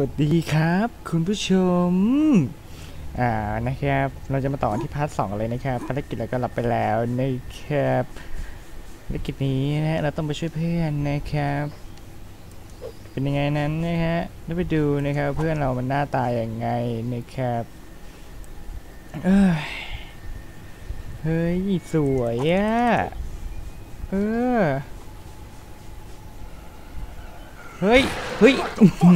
วัสดีครับ คุณผู้ชม อ่านะครับ เราจะมาต่อที่พาร์ทสองเลยนะครับภารกิจเราก็รับไปแล้วนะครับภารกิจนี้นะฮะเราต้องไปช่วยเพื่อนนะครับ เป็นยังไงนั้นนะฮะได้ไปดูนะครับเพื่อนเรามันหน้าตาอย่างไงนะครับเอ้ยเฮ้ยสวยอะเออ เฮ้ย เฮ้ยหื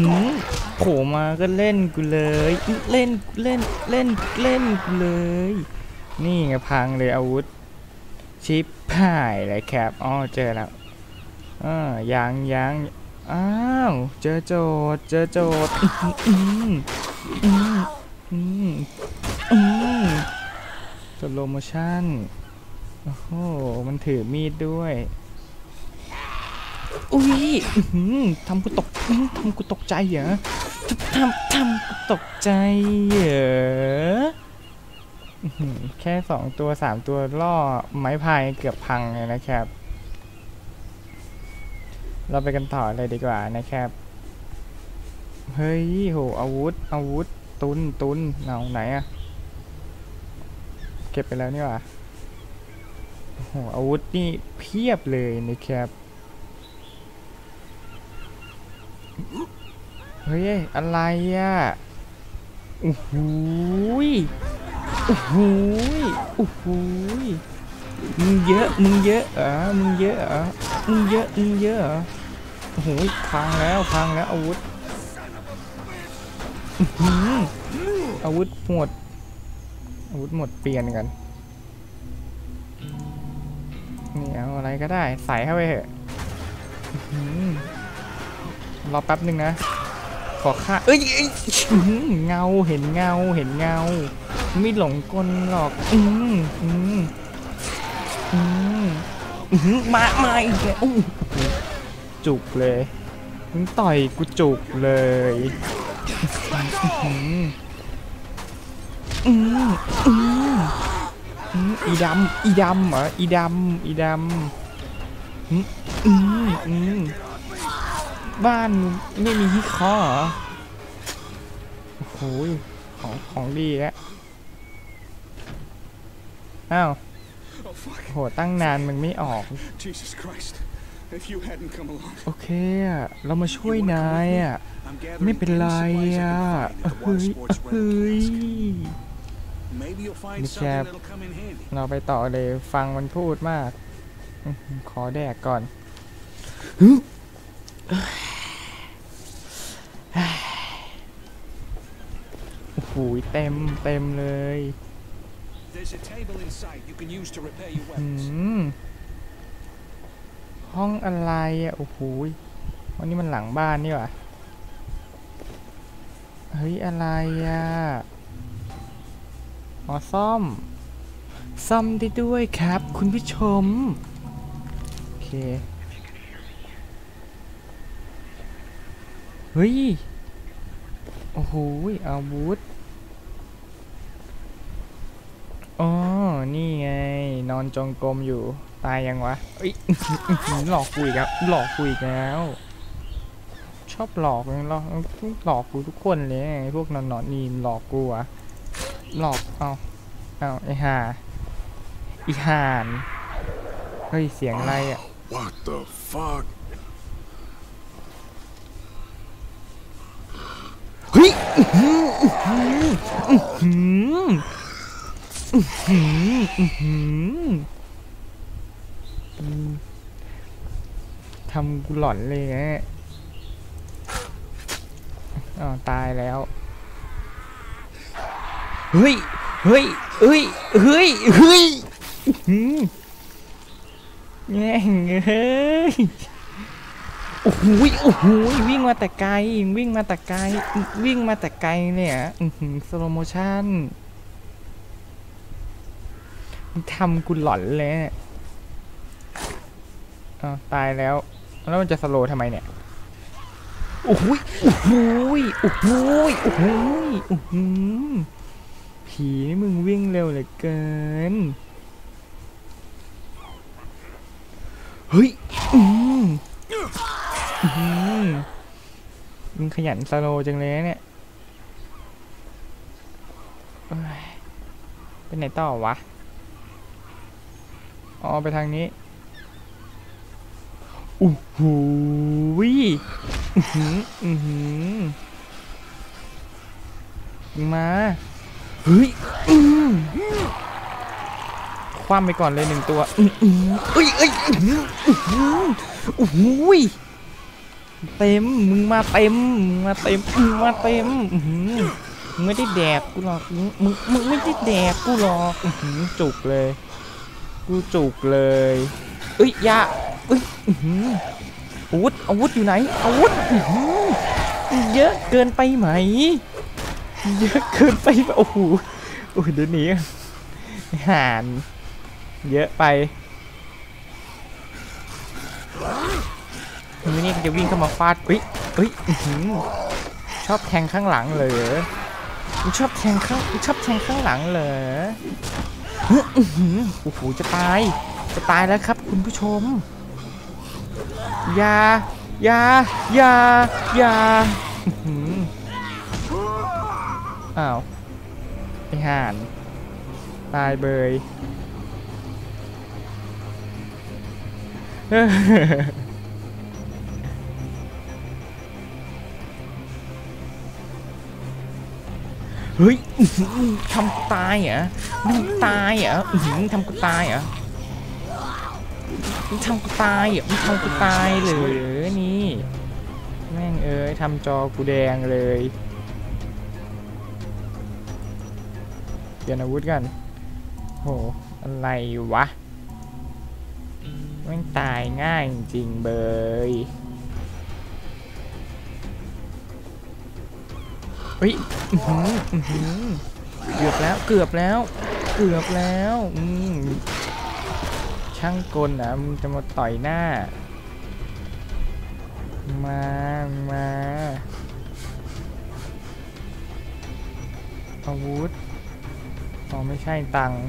โผล่มาก็เล่นกูเลย เล่น เล่น เล่น เล่นกูเลย นี่ไงพังเลยอาวุธ ชิปหายเลยครับอ๋อเจอแล้วอ่ายังยังอ้าว เจอโจทย์เจอโจทย์อืมอืมอืมอืมสโลโมชั่น โอ้โห มันถือมีดด้วย อุ้ยทำกูตกทำกูตกใจเหรอทำทำกูตกใจเหรอแค่สองตัวสามตัวล่อไม้พายเกือบพังเลยนะครับ เราไปกันต่อเลยดีกว่านะครับ เฮ้ยโหอาวุธอาวุธ ตุนตุนเอาไหนอะเก็บไปแล้วนี่ว่าโอ้โหอาวุธนี่เพียบเลยนะครับ เฮ้ย อะไรอะโอ้โหโอ้โหโอ้โหมึงเยอะ มึงเยอะเหรอมึงเยอะเหรอมึงเยอะ มึงเยอะเหรอโอ้โหยพังแล้ว พังแล้วอาวุธอาวุธหมด อาวุธหมดเปลี่ยนกันนี่เอาอะไรก็ได้ ใส่เข้าไปเถอะ รอแป๊บหนึ่งนะ ขอค่าเอ้ยเงาเห็นเงาเห็นเงา ไม่หลงกลหรอก อืมอืมอืมอื้อหือมามาอีกแล้วจุกเลยมึงต่อยกูจุกเลยอื้อหืออืมอืมอืมอีดำอีดำเหรออีดำอีดำอืมอืมอืม บ้านไม่มีที่เคาะเหรอ โอ้โหยของของดีแล้วอ้าว Oh fuck! โหตั้งนานมันไม่ออก Jesus Christ! If you hadn't come along, โอเคอะเรามาช่วยนายอะ I'm gathering ไม่เป็นไร any supplies I อะ can find at the เฮ้ water ย sports เฮ้ย rental. Maybe you'll find Miss something Cap. that'll come in handy. เราไปต่อเลยฟังมันพูดมากอื้อหือขอแดกก่อน โอ้โหเต็มเต็มเลย There's a table inside you can use to repair your อื weapons. มห้องอะไรอะ โอ้โหยวันนี้มันหลังบ้านนี่หว่าเฮ้ย อะไรอะอ๋อซ่อม ซ่อมได้ด้วยครับ คุณผู้ชม โอเค เฮ้ย โอ้โหอาวุธ อ๋อ นี่ไง นอนจงกรมอยู่ ตายยังวะเอ้ยหลอกกูอีกแล้ว หลอกกูอีกแล้ว ชอบหลอกหลอกหลอกกูทุกคนเลยไอ้พวกนอนนอนนี่หลอกกูอะหลอก เอาเอาไอ้ห่าอีห่าน เฮ้ย เสียงอะไรอะ What the fuck? เฮ้ยทำกูหลอนเลยนะอ๋อตายแล้ว เฮ้ย เฮ้ย เฮ้ย เฮ้ย เฮ้ยแง่เฮ้ย โอ้โหยโอ้โหยวิ่งมาแต่ไกล วิ่งมาแต่ไกล วิ่งมาแต่ไกลเนี่ยสโลโมชั่นทำกูหลอนเลยเนี่ยอ้าตายแล้ว แล้วมันจะสโลทำไมเนี่ย โอ้โหยโอ้โหยโอ้โหยโอ้โหยโอ้โหยผีนี่มึงวิ่งเร็วเหลือเกิน เฮ้ย อืม มึงขยันสโลจังเลยเนี่ยเอ้ยไปไหนต่อวะ อ๋อ ไปทางนี้อู้หูวิอือหืออือหือมาเฮ้ยคว่ำไปก่อนเลยหนึ่งตัว อืออือเอ้ยเอ้ยอือหืออื้อหือ เต็ม มึงมาเต็ม มึงมาเต็ม มึงมาเต็มมึงไม่ได้แดกกูหรอก มึง มึงไม่ได้แดกกูหรอกจุกเลย กูจุกเลยเอ้ยยาเอ้ยอาวุธอาวุธอยู่ไหนอาวุธเยอะเกินไปไหม เยอะเกินไปโอ้โหโอ้โหเดี๋ยวนี้ห่าน เยอะไป มือนี่จะวิ่งเข้ามาฟาดเฮ้ยเฮ้ยอือหือชอบแทงข้างหลังเลยมึงชอบแทงข้างชอบแทงข้างหลังเหรออื้อหือโอ้โหจะตายจะตายแล้วครับ คุณผู้ชมยายายายาอือหืออ้าวไอห่าน ตายเบย เฮ้ยทำกูตายเหรอมึงตายเหรอทำกูตายเหรอมึงทำกูตายเหรอมึงทำกูตายเลยนี่ แม่งเอ้ยทำจอกูแดงเลยเปลี่ยนอาวุธกันโหอะไรวะแม่งตายง่ายจริงเบย ฮ้ยเกือบแล้วเกือบแล้ว เกือบแล้วอืมช่างกลอะมึงจะมาต่อยหน้า มามาอาวุธอ๋อไม่ใช่ตังค์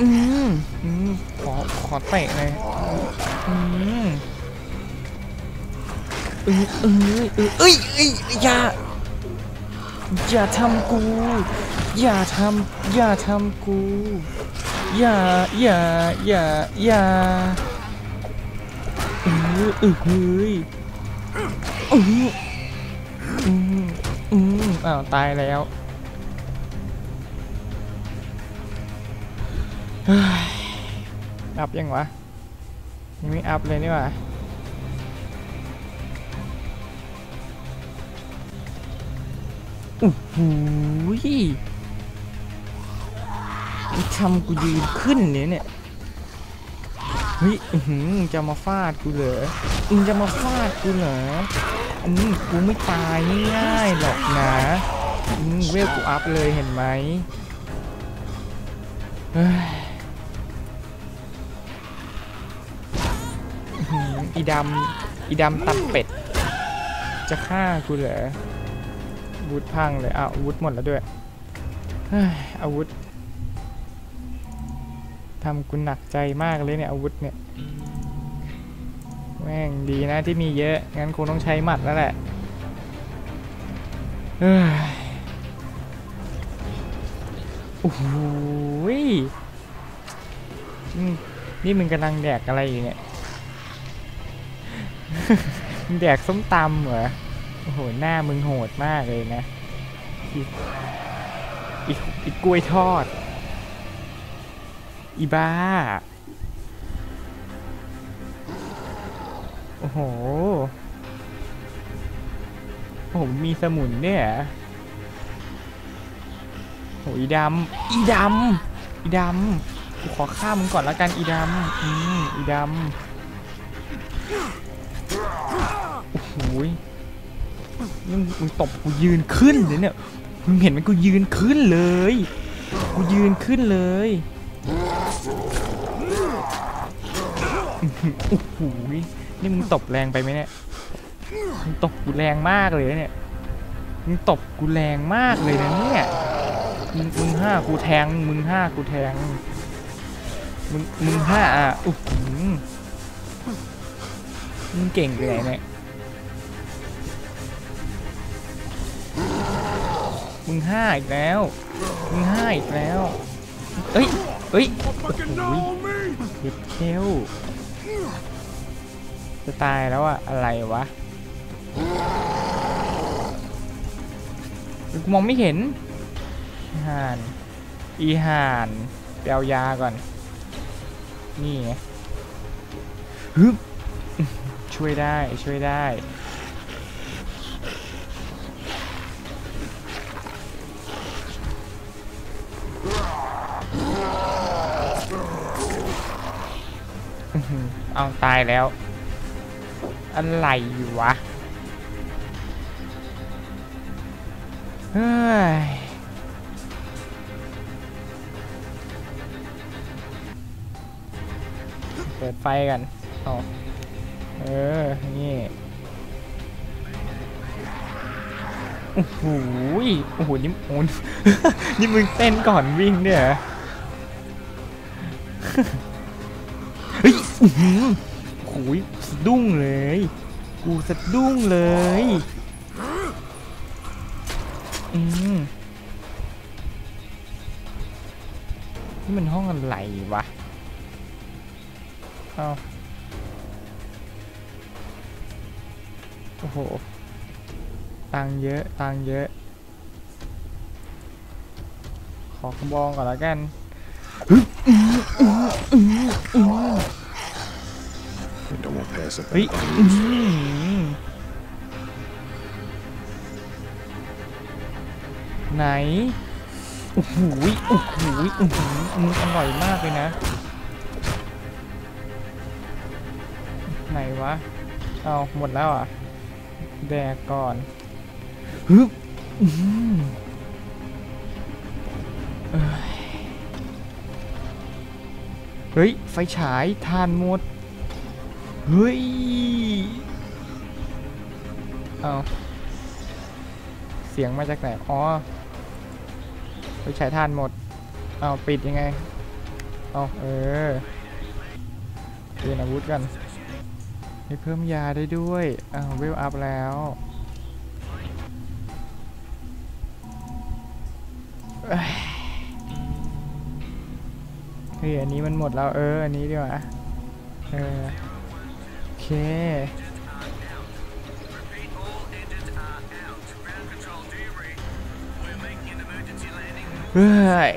อืมอืมขอขอเตะเลย เอ้ยเอ้ยเอ้ยเอ้ยอย่า อย่าทำกู อย่าทำอย่าทำกู อย่า อย่า อย่า อย่าเออเออเฮ้ยอืมอืมอืมอ้าว ตายแล้วเฮ้ยอัพยังวะ ยังไม่อัพเลยนี่หว่าโอ้โหยทำกูยืนขึ้นเนี่ยเนี่ยเฮ้ยอือหือมึงจะมาฟาดกูเหรอมึงจะมาฟาดกูเหรออืมกูไม่ตายง่ายๆหรอกนะอืมเวลกูอัพเลยเห็นไหมเฮ้ย อีดำอีดำตัดเป็ด จะฆ่ากูเหรอวุธพังเลยอ้าววุธหมดแล้วด้วยอาวุธทำกูหนักใจมากเลยเนี่ยอาวุธเนี่ยแม่งดีนะที่มีเยอะ งั้นคงต้องใช้หมัดแล้วแหละเฮ้ยโอ้โหยนี่มึงกำลังแดกอะไรอยู่เนี่ย มึงแดกส้มตำเหรอ โอ้โห หน้ามึงโหดมากเลยนะ อีกอีกอีกล้วยทอด อีบ้า โอ้โห โอ้โห มีสมุนเนี่ยโอ้หอีดำ อีดำ อีดำกูขอฆ่ามึงก่อนแล้วกันอีดำ อืม อีดำ อ้ยนี่มึงตบกูยืนขึ้นเลยเนี่ย มึงเห็นไหมกูยืนขึ้นเลย กูยืนขึ้นเลยโอ้โหนี่มึงตบแรงไปไหมเนี่ย มึงตบกูแรงมากเลยเนี่ย มึงตบกูแรงมากเลยนะเนี่ย มึงมึงห้ากูแทง มึงห้ากูแทง มึงมึงห้าอะอุ๊ยมึงเก่งไปไหนเนี่ย มึงห้าอีกแล้ว มึงห้าอีกแล้ว เอ้ยเอ้ย Fucking know me! เด็ดเทลจะตายแล้วอะอะไรวะมองไม่เห็นห่าน อีห่านไปเอายาก่อน นี่ไงฮึช่วยได้ช่วยได้ เอาตายแล้ว อะไรวะเฮ้ยเปิดไฟกันเอาเออ นี่โอ้โหโอ้โหนี่โอ้นี่มึงเต้นก่อนวิ่งเหรอเฮ้ย อื้หือโอ้โหยสะดุ้งเลย กูสะดุ้งเลย อืมนี่มันห้องอะไรวะ เอาโอ้โห ตังเยอะ ตังเยอะ ขอกระบองก่อนแล้วกัน Don't want to pass up เฮ้ยไหนโอ้โหโอ้โหโอ้โหอร่อยมากเลยนะ ไหนวะ เอาหมดแล้วอะ แดกก่อนฮึบเฮ้ย ไฟฉายทานหมด เฮ้ย เอาเสียงมาจากไหน อ๋อไปใช้ทานหมด เอาปิดยังไง เอาเออเปลี่ยนอาวุธกันให้เพิ่มยาได้ด้วย เอาเวลอัพแล้ว เฮ้ย อันนี้มันหมดแล้ว เออ อันนี้ดีกว่า เออ เคเฮ้ย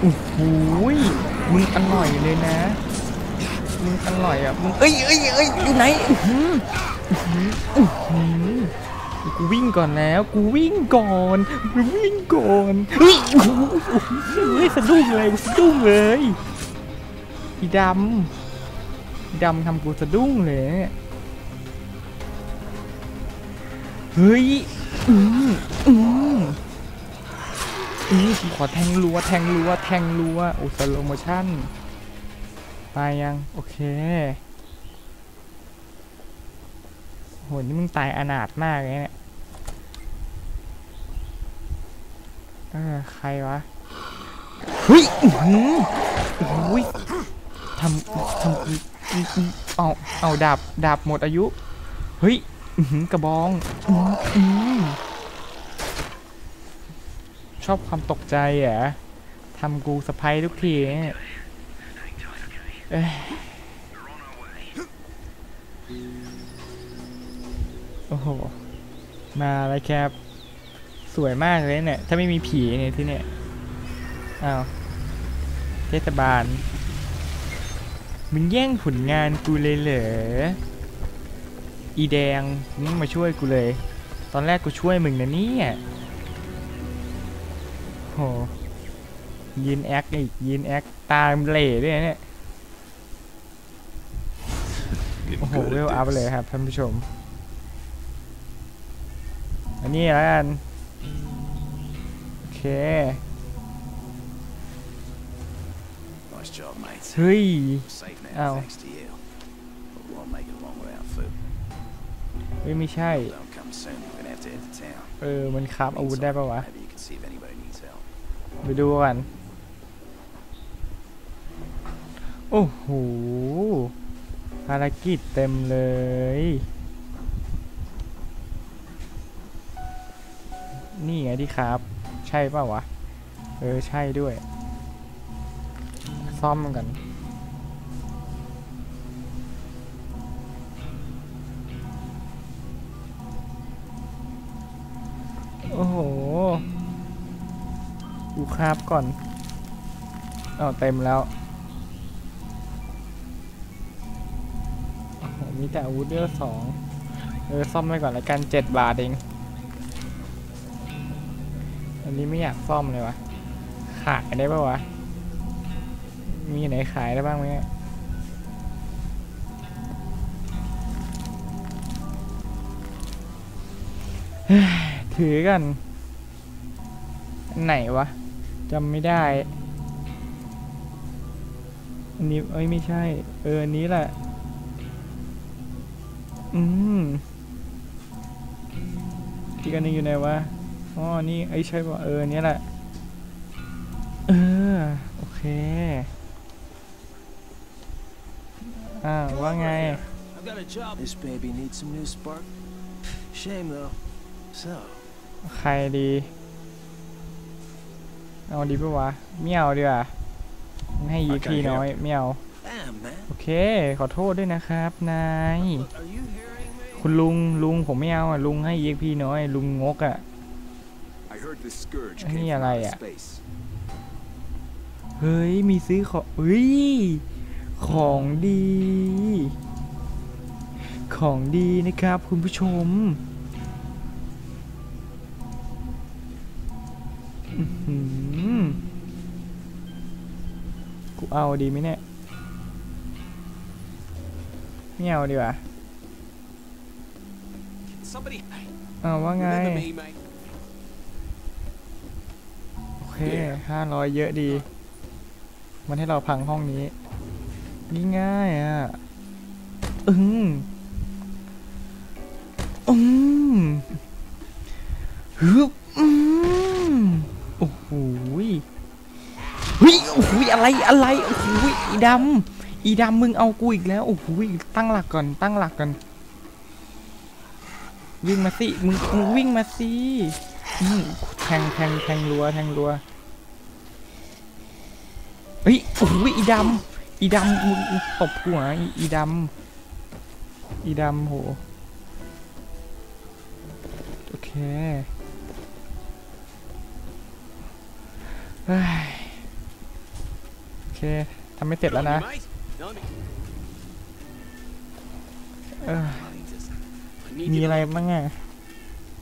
โอ้โหมึงอร่อยเลยนะ มึงอร่อยอะ มึง เอ้ยเอ้ยเอ้ยอยู่ไหน อื้อหืออื้อหืออื้อหือ กูวิ่งก่อนแล้ว กูวิ่งก่อนกูวิ่งก่อนเฮ้ยเฮ้ยสะดุ้งเลยสะดุ้งเลยอีดำอีดำทำกูสะดุ้งเลยเนี่ยเฮ้ยอืมอืมอืมขอแทงรัวแทงรัวแทงรัวโอ้สโลโมชั่นตายยัง โอเค โหนี่มึงตายอนาถมากเลยเนี่ยเออใครวะเฮ้ยอื้อหือโอ้ยทำทำเอาเอาดาบดาบหมดอายุ เฮ้ยกระบองอชอบความตกใจเหรอทำกูสะพายทุกทีเนี่ย โอ้โห มาแล้วครับ สวยมากเลยเนี่ย ถ้าไม่มีผีเนี่ยที่เนี่ย อ้าว เทศบาล มึงแย่งผลงานกูเลยเหรอ อีแดง มึงมาช่วยกูเลย ตอนแรกกูช่วยมึงนะเนี่ยโหยืนแอคอีกยืนแอคตามเหล่ด้วยเนี่ย Getting โอ้โห good เว at ลอัพ this. เลยครับท่านผู้ชม อันนี้แล้วกัน โอเค Nice job, mate. เฮ้ย Safe Ow. now, thanks to you. But we won't make it along without food. เฮ้ยไม่ใช่ Don't come soon. We're gonna have to head to town. เออ มันคราบอาวุธได้ปะวะ Maybe you can see if anybody needs ไปดูกัน โอ้โหภารกิจเต็มเลย นี่ไงที่ครับ ใช่ป่าวะ เออ ใช่ด้วย ซ่อมกันโอ้โหดูครับก่อนเอาเต็มแล้วโอ้โหมีแต่อาวุธเลือสอง เออ ซ่อมไปก่อนละกันเจ็ดบาทเอง อันนี้ไม่อยากซ่อมเลยวะ ขายได้ปะวะ มีไหนขายได้บ้างไหมเฮ้ยถือกันไหนวะจำไม่ได้ อันนี้เอ้ยไม่ใช่ เอออันนี้แหละ อืมอีกอันนึงอยู่ไหนวะ อ๋อ นี่ไอ้ยใช่ป่ะเอออนเนี้ยแหละ เออ โอเค อ่า ว่าไง I've got a job. This baby needs some new spark. Shame though. So, ใครดี เอาดีปะวะไม่เอาดีกว่าให้ยีพีน้อยไม่เอา damn man. โอเค ขอโทษด้วยนะครับนาย Look, are you hearing me? คุณลุงลุงผมไม่เอาอะลุงให้ยีพีน้อย ลุงงกอะ I heard this scourge Anh came nghe from này outer à? space. เฮ้ย มีซื้อของเฮ้ย ของดี ของดีนะครับคุณผู้ชมอื้อหือกูเอาดีไหมเนี่ยไม่เอาดีกว่า Somebody เอาว่าไง remember me, mate. โอ เคห้าร้อยเยอะดี มันให้เราพังห้องนี้ นี่ง่ายอะอืมอืมฮึบอืมโอ้โหยเฮ้ยโอ้โหยอะไรอะไรโอ้โหยอีดำอีดำมึงเอากูอีกแล้วโอ้โหยตั้งหลักก่อนตั้งหลักก่อนวิ่งมาสิมึงมึงวิ่งมาสิอืมแทงแทงแทงรัวแทงรัว เฮ้ยโอ้โหอีดำอีดำมึงมึงตบหัวอีอีดำอีดำโหโอเคเฮ้ยโอเคทำไม่เสร็จแล้วนะ Mate, no, no. เออ I need this. I need มี you อะไรบ้างอะ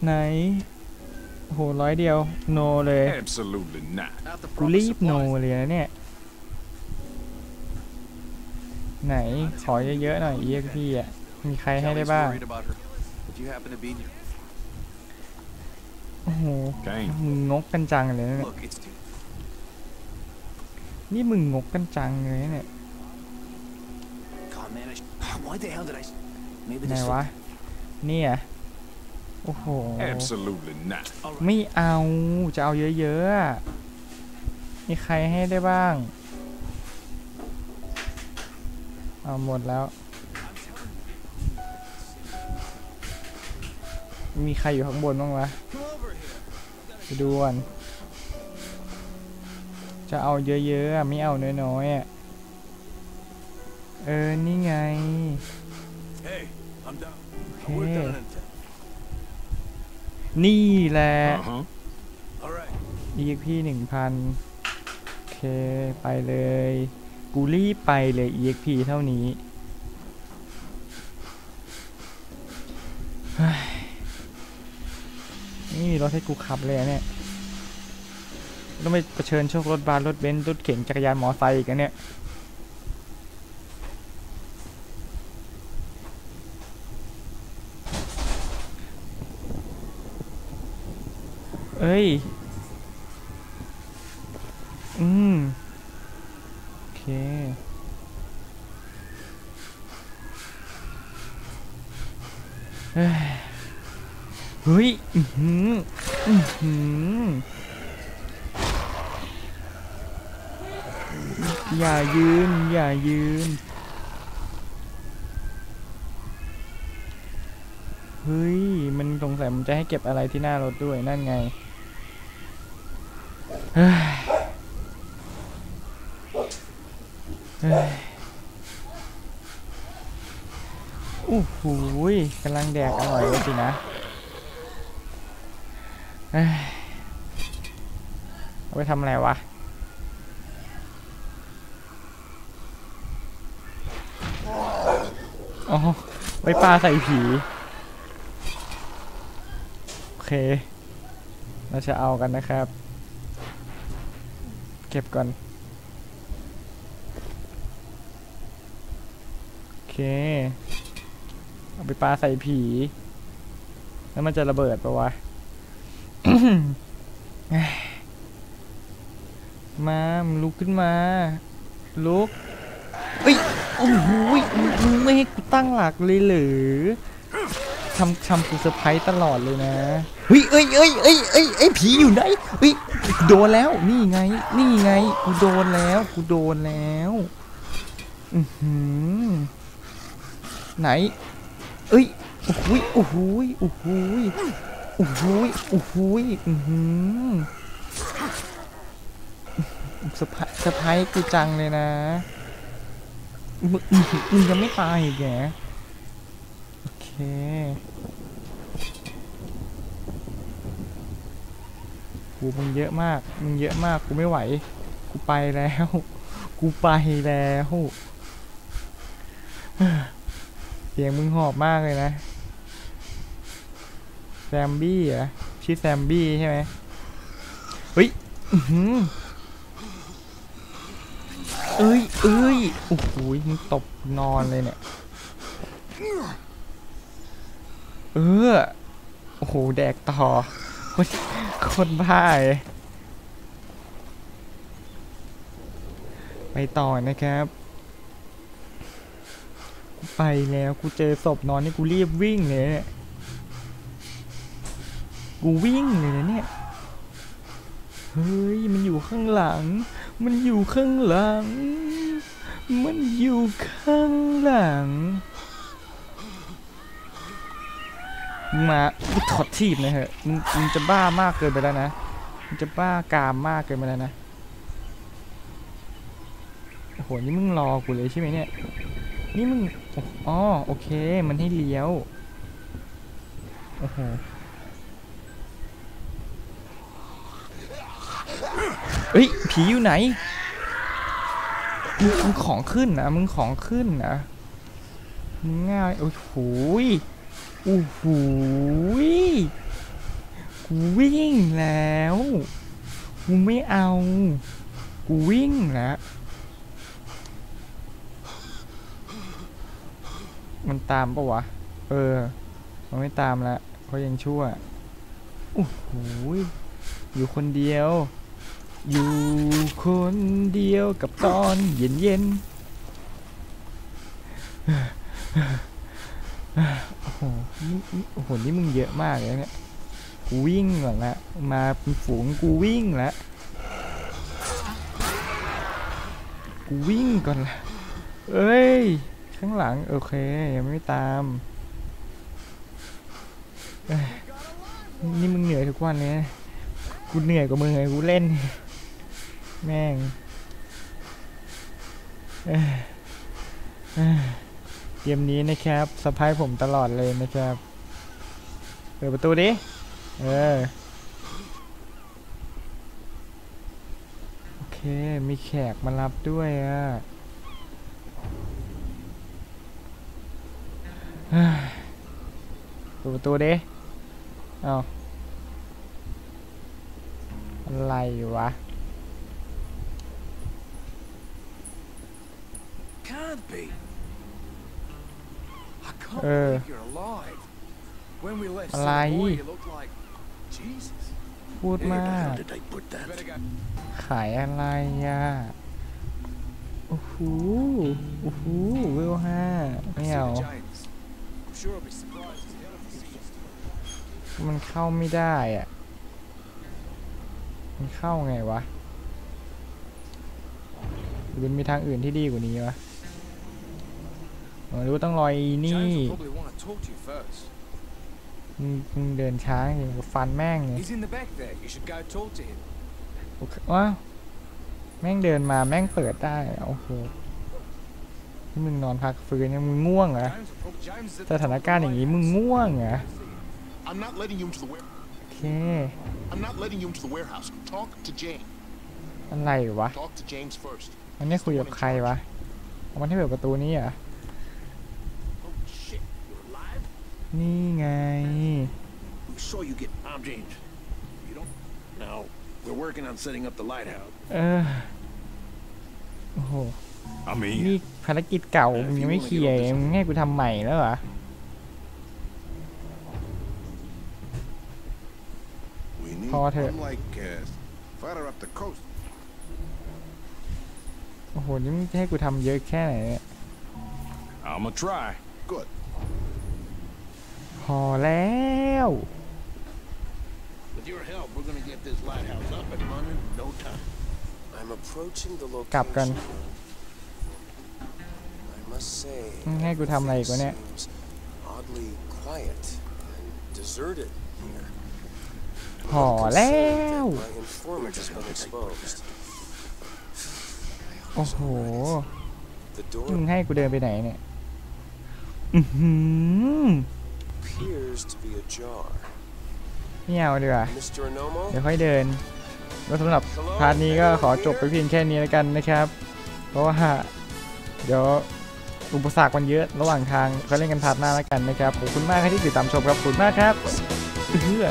ไหนโอ้โหร้อยเดียวโนเลย Absolutely not. out the กู proper รีบโน supplies. เลยนะเนี่ย ไหนขอเยอะๆหน่อย EXP อะ มีใครให้ได้ Kelly's บ้าง worried about her. Would you happen to be near? โอ้โห Kane, มึงงกกันจังเลยนะเนี่ย Look, it's too. นี่มึงงกกันจังเลยนะเนี่ย God man, I sh- why the hell did I? s- Maybe ไหน this. วะ เนี่ย โอ้โห absolutely not. ไม่เอา จะเอาเยอะๆอะมีใครให้ได้บ้าง เอาหมดแล้ว มีใครอยู่ข้างบนบ้างวะไปดูก่อนจะเอาเยอะๆอะไม่เอาน้อยๆอะเออ นี่ไง Hey, I'm down. Okay. We're done in town. นี่แหละ Uh huh. All right. EXP หนึ่งพันโอเค ไปเลย กูรีบไปเลย EXP เท่านี้เฮ้ยไม่รถให้กูขับเลยเนี่ย ต้องไปเผชิญโชครถบาสรถเบนซ์รถเข็นจักรยานมอไซค์อีกนเนี่ยเอ้ย อืม โอเค เฮ้ยเฮ้ย อือหือ อือหือ อย่ายืน อย่ายืน เฮ้ย มันสงสัยมันจะให้เก็บอะไรที่หน้ารถด้วยนั่นไงเฮ้ยเฮ้ยโอ้โหกำลังแดกอร่อยเลยสินะเฮ้ยเอาไปทำอะไรวะอ๋อไว้ปลาใส่ผี เค เราจะเอากันนะครับ เก็บก่อน โอเค เอาไปปลาใส่ผี แล้วมันจะระเบิดปะวะ มามลุกขึ้นมา ลุกเอ้ย โอ้โหมึงไม่ให้กูตั้งหลักเลยหรือ ทำทำกูเซอร์ไพรส์ตลอดเลยนะเฮ้ยเอ้ยเอ้ยเอ้ยเอ้ยเอ้ยผีอยู่ไหนเฮ้ยโดนแล้วนี่ไง นี่ไงกูโดนแล้วกูโดนแล้วอือหือไหน เอ้ยโอ้โหยโอ้โหยโอ้โหยโอ้โหยโอ้โหยอือหือเซอร์ไพรส์เซอร์ไพรส์กูจังเลยนะมึงมึงยังไม่ตายอีก กูมึงเยอะมาก มึงเยอะมาก กูไม่ไหว กูไปแล้ว กูไปแล้วเสียงมึงหอบมากเลยนะ แซมบี้เหรอชื่อแซมบี้ใช่ไหมเฮ้ยอื้อหือเอ้ยเอ้ยโอ้โหมึงตบนอนเลยเนี่ย เออ โอ้โห แดกต่อ คนคนบ้าไปต่อนะครับ ไปแล้วกูเจอศพนอนนี่กูรีบวิ่งเลยเนี่ยกูวิ่งเลยนะเนี่ย เฮ้ย มันอยู่ข้างหลัง มันอยู่ข้างหลัง มันอยู่ข้างหลัง มึงมาถอดทีบนะเหอะมึงมึงจะบ้ามากเกินไปแล้วนะมึงจะบ้ากามมากเกินไปแล้วนะโอ้โหนี่มึงรอกูเลยใช่ไหมเนี่ยนี่มึงอ๋อโอเค มันให้เลี้ยวโอ้โหเฮ้ยผีอยู่ไหนมึงของขึ้นนะมึงของขึ้นนะมึงง่ายโอ้โห โอ้โหยกูวิ่งแล้ว กูไม่เอา กูวิ่งแล้วมันตามปะวะ เออ มันไม่ตามละเพราะยังชั่วโอ้โหยอยู่คนเดียว อยู่คนเดียวกับตอนเย็นเย็น โอ้โหนี่นี่โอ้โห นี่มึงเยอะมากเลยเนี่ย กูวิ่งก่อนละ มาฝูงกูวิ่งละ กูวิ่งก่อนละ เอ้ย ข้างหลัง โอเค ยังไม่ตาม นี่มึงเหนื่อยทุกวันเลยกูเหนื่อยกว่ามึงไงกูเล่น แม่ง เอ้ย เอ้ยเกมนี้นะครับสะพายผมตลอดเลยนะครับ เปิดประตูดิ เออ โอเค มีแขกมารับด้วยอะเปิดประตูดิ เอาอะไรวะ Can't be. Left Alive. Savoy, you looked like Jesus. พูดมาก did they put that? Better go. ขายอะไรอะโอ้โหโอ้โหเวลห้าไม่เอา James. I'm sure I'll be surprised as hell if he sees มันเข้าไม่ได้อะ มันเข้าไงวะหรือมีทางอื่นที่ดีกว่านี้วะ อ๋อหรู้ต้องรอยอีนี่ James will probably want to talk to you first. มึงมึงเดินช้าจริงฟันแม่งเลย He's in the back there. You should go talk to him. โอเคว้าวแม่งเดินมาแม่งเปิดได้โอ้โหที่มึงนอนพักฟื้นเนี่ยมึงง่วงเหรอ James will probably James is at ส the ถาน top of การณ์ the อย่างนี้ line. มึงง่วงเหรอ I'm not letting you into the ware. โอเค I'm not letting you into the warehouse. Talk to James. อะไรวะ Talk to James first. มันได้คุยกับใครวะเอามันที่เปิดประตูนี้เหรอะ นี่ไง We saw you get. I'm James. You don't? No. We're working on setting up the lighthouse. เออโอ้โห I mean, นี่ภารกิจเก่ามึงยังไม่เคลียร์เองมึงให้กูทำใหม่แล้วเหรอ We need Hard hit. one like uh, farther up the coast. โอ้โห นี่มึงจะให้กูทำเยอะแค่ไหนเนี่ย I'ma try. Good. พอแล้ว With your help, we're gonna get this lighthouse up and running in no time. I'm approaching the กลับกัน location. I must say, มึงให้กูทำอะไรอีกวะเนี่ย seems oddly quiet and deserted here. พอแล้ว My informant has been exposed. โอ้โห The door มึงให้กูเดินไปไหนเนี่ย อือหือ appears to be ajar. ไม่เอาดีกว่า Mr. Anomo? เดี๋ยวค่อยเดิน แล้วสำหรับพาร์ทนี้ก็ขอจบไปเพียงแค่นี้แล้วกันนะครับ เพราะว่าเดี๋ยวอุปสรรคมันเยอะระหว่างทางก็เล่นกันพาร์ทหน้าแล้วกันนะครับ ขอบคุณมากครับที่ติดตามชมครับขอบคุณมากครับเอื้อ